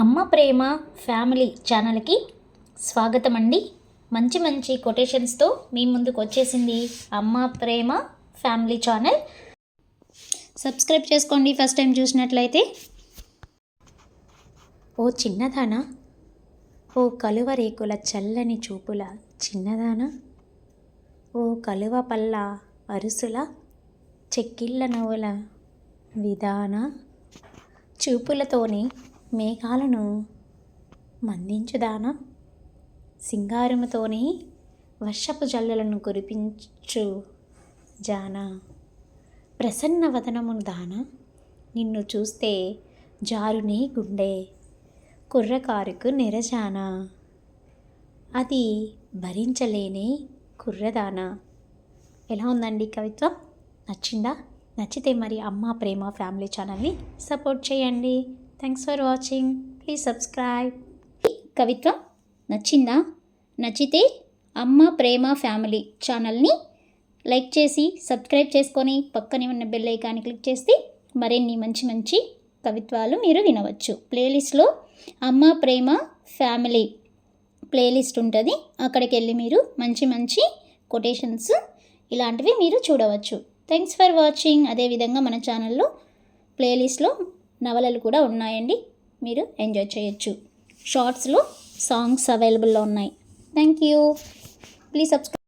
అమ్మ ప్రేమ ఫ్యామిలీ ఛానల్కి స్వాగతం అండి మంచి మంచి కొటేషన్స్తో మీ ముందుకు వచ్చేసింది Amma Prema family channel. Subscribe చేసుకోండి ఫస్ట్ టైం చూసినట్లయితే. ఓ చిన్నదానా? ఓ కలువ రేకుల చల్లని చూపుల చిన్నదానా? ఓ కలువ పల్ల అరుసుల చెక్కిళ్ళ నవ్వుల విధాన? చూపులతోనే మేఘాలను మందించుదానా? సింగారముతోని వర్షపు జల్లులను కురిపించు జానా. ప్రసన్న వదనమును దాన? నిన్ను చూస్తే జారునే గుండె. కుర్రకారుకు నిరజానా? అది భరించలేని కుర్రదాన? ఎలా ఉందండి కవిత్వం? నచ్చిందా? నచ్చితే మరి అమ్మ ప్రేమ ఫ్యామిలీ ఛానల్ని సపోర్ట్ చేయండి. Thanks for watching please subscribe కవిత్వం నచ్చిందా? నచ్చితే అమ్మ ప్రేమ ఫ్యామిలీ ఛానల్ని లైక్ చేసి సబ్స్క్రైబ్ చేసుకొని పక్కనే ఉన్న బెల్ ఐకాన్ని క్లిక్ చేస్తే మరిన్ని మంచి మంచి కవిత్వాలు మీరు వినవచ్చు. ప్లేలిస్ట్లో అమ్మ ప్రేమ ఫ్యామిలీ ప్లేలిస్ట్ ఉంటుంది. అక్కడికి వెళ్ళి మీరు మంచి మంచి కొటేషన్స్ ఇలాంటివి మీరు చూడవచ్చు. థ్యాంక్స్ ఫర్ వాచింగ్ అదేవిధంగా మన ఛానల్లో ప్లేలిస్ట్లో నవలలు కూడా ఉన్నాయండి. మీరు ఎంజాయ్ చేయొచ్చు. షార్ట్స్లో సాంగ్స్ అవైలబుల్లో ఉన్నాయి. Thank you please subscribe